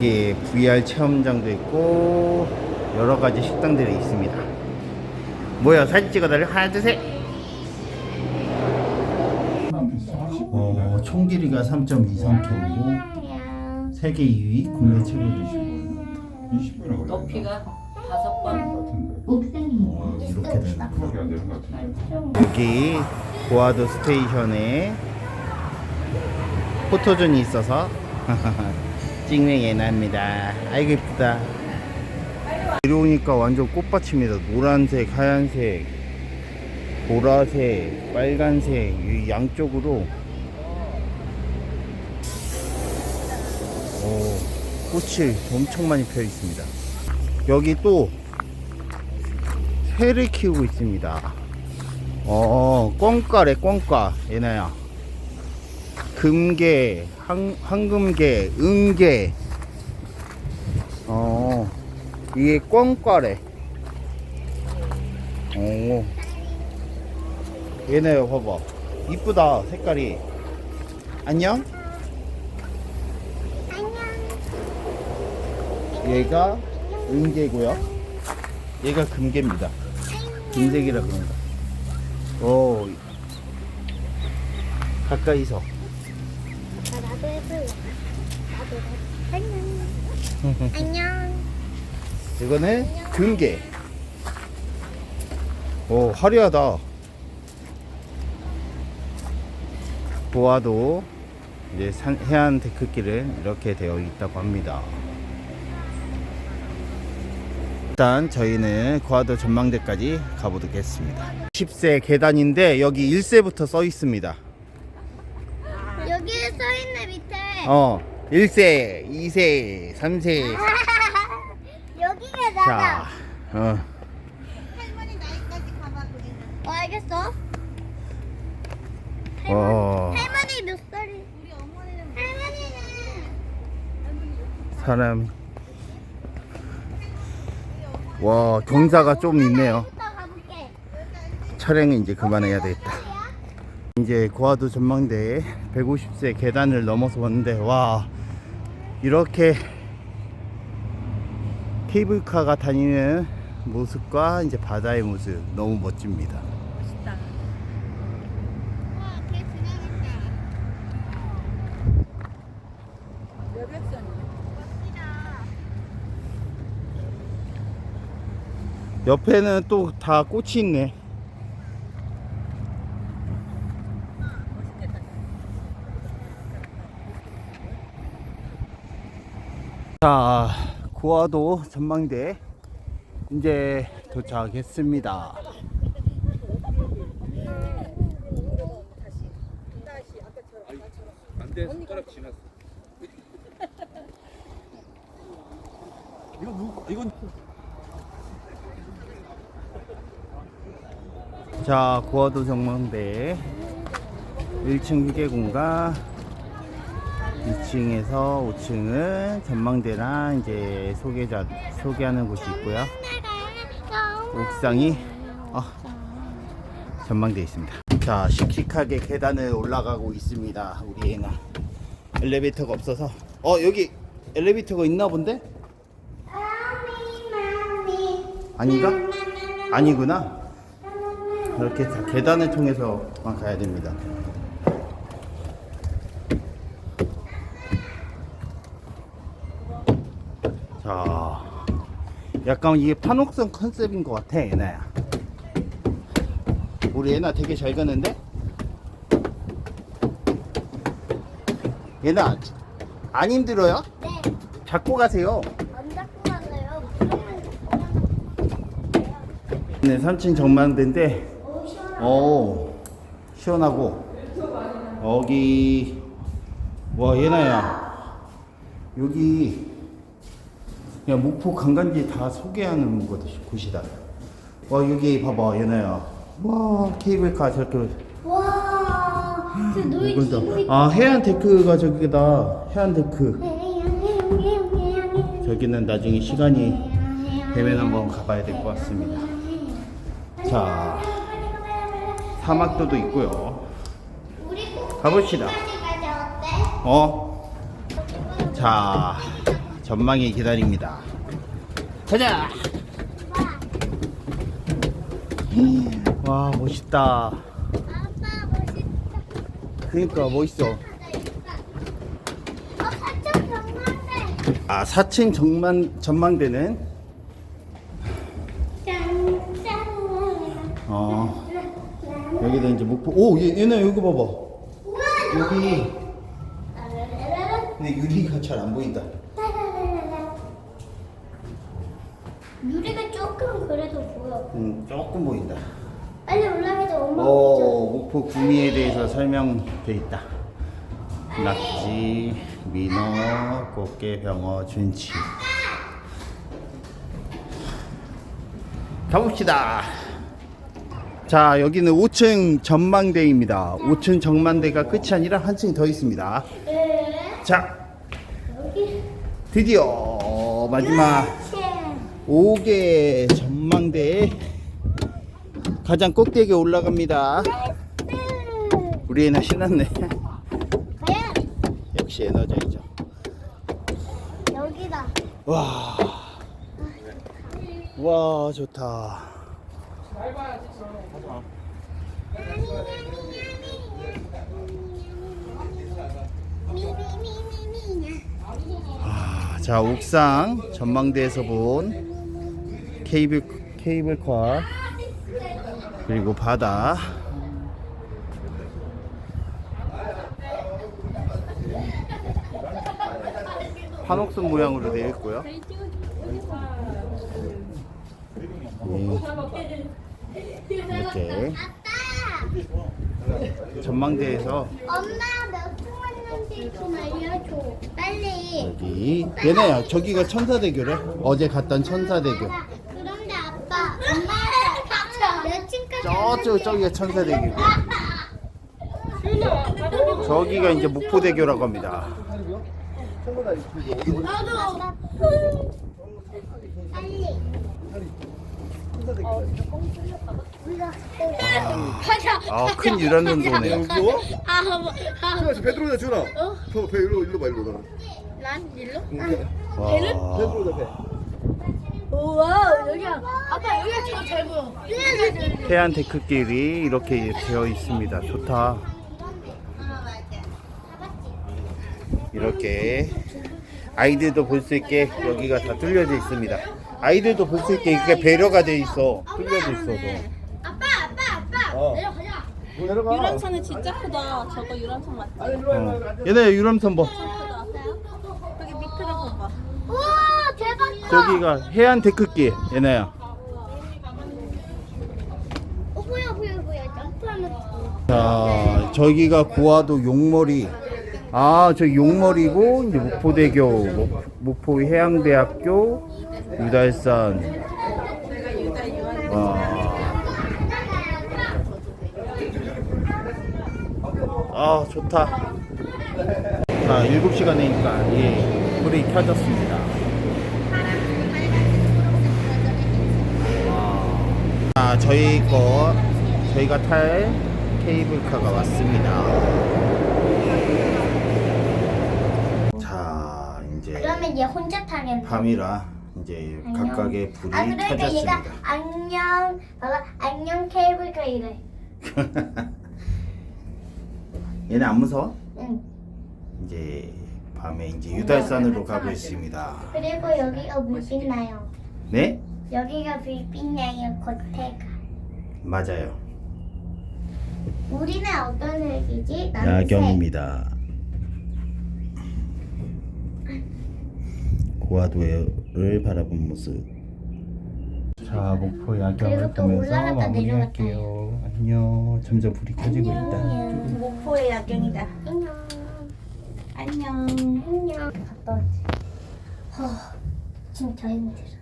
여기 VR 체험장도 있고 여러 가지 식당들이 있습니다. 뭐야 사진 찍어달래? 하나 둘 셋. 어, 총 길이가 3.23km고 세계 2위 국내 20분이나 높이가 다섯 번. 어, 이렇게 되는 거. 그렇게 안 되는 것 같은데. 여기 고아도 스테이션에 포토존이 있어서 찍는 예나입니다. 아이고 이쁘다. 내려오니까 완전 꽃밭입니다. 노란색, 하얀색, 보라색, 빨간색 이 양쪽으로 오, 꽃이 엄청 많이 펴 있습니다. 여기 또 새를 키우고 있습니다. 어, 꽝가래, 꽝가. 얘네야. 금게, 황, 황금게, 은게. 어, 이게 꽝가래. 오. 얘네요, 봐봐. 이쁘다, 색깔이. 안녕? 얘가 은게고요. 얘가 금게입니다. 금색이라 그런가. 오 가까이서 나도 해볼래. 나도 안녕. 안녕. 이거는 금게 오 화려하다 보아도 이제 산, 해안 데크길은 이렇게 되어 있다고 합니다 일단 저희는 고아도 전망대까지 가보겠습니다 10세 계단인데 여기 1세부터 써 있습니다 여기에 써있네 밑에. 어 1세 2세 3세 여기가 자 나다. 어. 할머니 나이까지 가봐 거기는. 어 알겠어. 어. 할머니 몇 살이? 우리 어머니는 할머니는 사람 와 경사가 좀 있네요 이따 가볼게. 촬영은 이제 그만해야 되겠다 이제 고화도 전망대에 150세 계단을 넘어서 왔는데 와 이렇게 케이블카가 다니는 모습과 이제 바다의 모습 너무 멋집니다 멋있다. 와, 걔 지나간다. 여백선이네. 멋지다. 옆에는 또 다 꽃이 있네 멋있겠다. 자, 고화도 전망대 이제 도착했습니다. 안돼 손가락 지났어. 이거 누구? 이건 자, 고화도 전망대 1층 휴게 공간 2층에서 5층은 전망대랑 이제 소개자 소개하는 곳이 있고요. 옥상이 아, 전망대 있습니다. 자, 씩씩하게 계단을 올라가고 있습니다. 우리 애나 엘리베이터가 없어서 어 여기 엘리베이터가 있나 본데? 아닌가? 아니구나. 이렇게 다 계단을 통해서만 가야 됩니다. 자, 약간 이게 판옥성 컨셉인 것 같아, 얘나야. 우리 얘나 되게 잘 가는데? 얘나 안 힘들어요? 네. 잡고 가세요. 안 잡고 가세요. 네, 3층 전망대인데, 오, 시원하고, 여기, 와, 얘나야, 여기, 그냥 목포 관광지 다 소개하는 곳, 곳이다. 와, 여기 봐봐, 얘나야. 와, 케이블카 저렇게. 와, 저 노이. 지고 있 아, 해안 데크가 저기다. 해안 데크. 저기는 나중에 시간이 되면 한번 가봐야 될 것 같습니다. 자, 사막도도 있고요. 가봅시다. 어? 자, 전망이 기다립니다. 가자! 와, 멋있다. 아빠 멋있다. 그러니까 멋있어. 어. 아, 4층 전망, 전망대는 짠, 짠. 어, 여기다 이제 목포. 오, 얘, 얘네 여기 봐봐. 우와, 여기. 라라라라. 근데 유리가 잘 안 보인다. 라라라라. 유리가 조금 그래도 보여. 음, 조금 보인다. 빨리 올라가자 엄마. 어, 목포 구미에 대해서 설명돼 있다. 낙지, 민어, 꽃게, 병어, 준치. 가봅시다. 자, 여기는 5층 전망대입니다. 5층 전망대가 끝이 아니라 한층 더 있습니다. 네. 자, 여기. 드디어 마지막 chen 5개 전망대에 가장 꼭대기에 올라갑니다. 우리 애나 신났네. 역시 에너지죠. 여기다. 와, 와 좋다. 아, 자 옥상 전망대에서 본 케이블 케이블카 그리고 바다. 한옥선 모양으로 되어 있고요. 예, 이렇게 전망대에서 엄마 몇층 왔는지 좀 알려줘. 빨리. 여기 얘네야 저기가 천사대교래 어제 갔던 천사대교 그런데 아빠, 엄마 몇 층까지? 저쪽 저기가 천사대교 저기가 이제 목포대교라고 합니다 나도. 빨리. 가자. 아큰 유람선도 오네요 아, 뭐, 아, 준아, 배 들어오자, 준아. 어? 저, 배 일로, 일로 봐, 일로 나. 난 일로? 와배 들어오자, 배. 우와, 여기야. 아빠 여기가 저잘 보여. 해안 데크길이 이렇게 되어 있습니다 좋다 이렇게 아이들도 볼 수 있게 여기가 다 뚫려져 있습니다 아이들도 볼 수 있게 이렇게 배려가 돼 있어 뚫려져 있어도 아빠, 아빠, 아빠. 어. 내려가자. 뭐 내려가. 유람선은 진짜 크다. 저거 유람선 맞지? 어. 얘네 유람선 봐 크다. 여기 밑으로 봐봐. 우와. 저기가 해안 데크길 얘네야 어. 점프하는 거. 자, 저기가 고화도 용머리. 아, 저 용머리고 이제 목포대교, 목, 목포 해양대학교, 유달산. 와. 아, 좋다. 자, 7시가 되니까 예, 불이 켜졌습니다. 저희 거 저희가 탈 케이블카가 왔습니다. 자, 이제 그러면 얘 혼자 타겠네. 밤이라 이제 안녕. 각각의 불이 아, 그러니까 켜졌습니다. 얘가 안녕, 봐봐, 안녕 케이블카 이래. 얘네 안 무서워? 응. 이제 밤에 이제 유달산으로 가고 있습니다. 그리고 여기가 불빛 나요. 네? 여기가 불빛 나요, 겉에가. 맞아요. 우리는 어떤 색이지? 나는 야경입니다. 고화도를 바라본 모습. 자, 목포 야경을 그리고 또 보면서 올라갔다 마무리할게요. 안녕. 점점 불이 켜지고 있다. 목포의 야경이다. 색. 안녕. 안녕. 안녕. 갔다 왔지. 허, 진짜 힘들어.